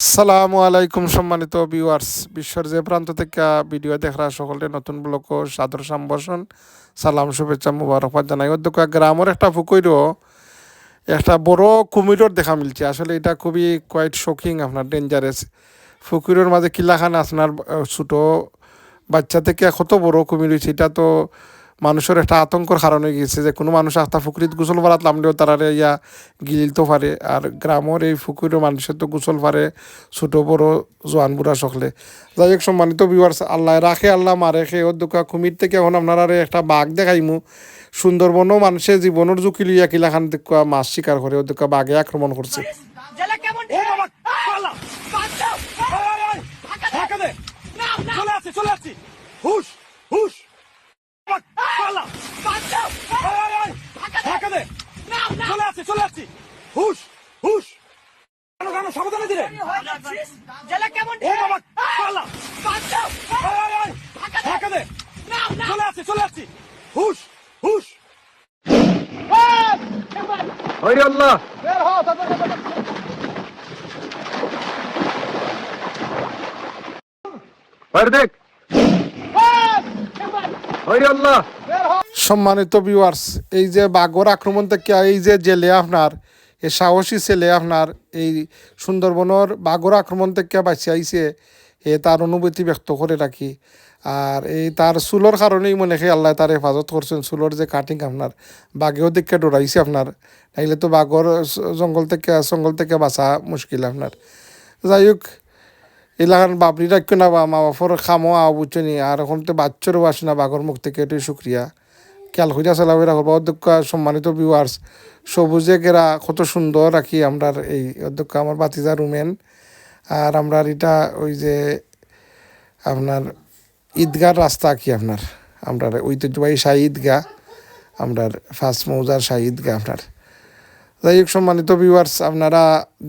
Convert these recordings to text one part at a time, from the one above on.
আসসালামু আলাইকুম, সম্মানিত ভিউয়ার্স বিশ্বর যে প্রান্ত থেকে ভিডিও দেখরা সকলে নতুন ব্লক সাদর সম্ভাষণ, সালাম, শুভেচ্ছা, মুবারকবাদ জানাই। অধ্যক্ষ, গ্রামের একটা পুকুরও, একটা বড় কুমিরর দেখা মিলছে। আসলে এটা খুবই কোয়াইট শকিং আপনার ডেঞ্জারাস পুকুরের মাঝে কিলাখান, আপনার ছোটো বাচ্চা থেকে কত বড় কুমির হয়েছে, এটা তো মানুষের একটা আতঙ্কর কারণ হয়ে গেছে যে কোনো মানুষ আস্তা পুকুরিত গোসল পারাত নামলেও তারা ইয়া গিলিতে পারে। আর গ্রামের এই পুকুরের মানুষের তো গোসল পারে ছোট, বড়, জোয়ান, বুড়া, সকলে। যাই হোক, সম্মানিত বিভার্স আল্লাহ রাখে, আল্লাহ মারে খে ওর দোকা কুমির থেকে এখন আপনারা একটা বাঘ দেখাইমু। সুন্দরবনও মানুষের জীবনের ঝুঁকি লইয়া কিলাখান দেখা মাছ শিকার করে ওর দোকা বাঘে আক্রমণ করছে জেলা কেমন ও বাবা পালা বাঁচাও আয় আয় ঢাকা দে না না চলে আসছি চলে আসছি হুশ হুশ বাবা, পালা বাঁচাও আয় আয় ঢাকা দে না না চলে আসছি চলে আসছি হুশ হুশ। কেন কেন সাবধানে দিলে? জেলা কেমন ও বাবা পালা। বাঁচাও আয় আয় ঢাকা দে। না না। চলে আসছি চলে আসছি। হুশ হুশ। হরি আল্লাহ। বাইরে দেখ। সম্মানিত ভিউয়ার্স এই যে বাঘর আক্রমণ থেকে এই যে জেলে আপনার এই সাহসী ছেলে আপনার এই সুন্দরবনের বাঘর আক্রমণ থেকে বাঁচিয়ে আইছে, এ তার অনুভূতি ব্যক্ত করে রাখি। আর এই তার চুলোর কারণেই মনে হয় আল্লাহ তার হেফাজত করছেন চুলোর যে কাটিং আপনার বাঘেও দিকে ডরাইছে আপনার নাইলে তো বাঘর জঙ্গল থেকে জঙ্গল থেকে বাঁচা মুশকিল আপনার যাই হোক এলাকার বাবরি রাখো না বা মা বাপর খামো আও বুঝছনি আর এখন তো বাচ্চারও আসে না বাঘর মুখ থেকে এটাই শুক্রিয়া খেয়াল খুঁজা চলাফেরা করব অধ্যক্ষ সম্মানিত ভিউয়ার্স সবুজে গেরা কত সুন্দর রাখি আমরা এই অধ্যক্ষ আমার বাতিজা রুমেন। আর আমরা এটা ওই যে আপনার ঈদগার রাস্তা কি আপনার আমরা ঐতিহ্যবাহী শাহী ঈদগাহ আপনার ফার্স্ট মৌজার শাহী ঈদগাহ আপনার। যাই হোক, সম্মানিত ভিউয়ার্স আপনারা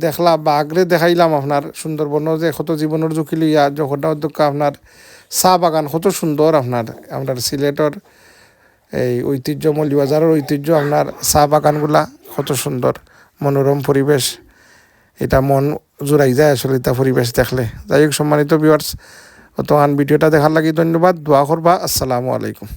দেখলা বাঘরে দেখাইলাম আপনার সুন্দরবনও যে কত জীবনের ঝুঁকি লইয়া যখনটা অধ্যক্ষ আপনার চা বাগান কত সুন্দর আপনার আপনার সিলেটর এই ঐতিহ্য মৌলিবাজারের ঐতিহ্য, আপনার চা বাগানগুলা কত সুন্দর, মনোরম পরিবেশ। এটা মন জোড়াই যায় আসলে এটা পরিবেশ দেখলে। যাই হোক, সম্মানিত ভিউয়ার্স অতমান ভিডিওটা দেখার লাগি ধন্যবাদ, দোয়া করবা, আসসালামু আলাইকুম।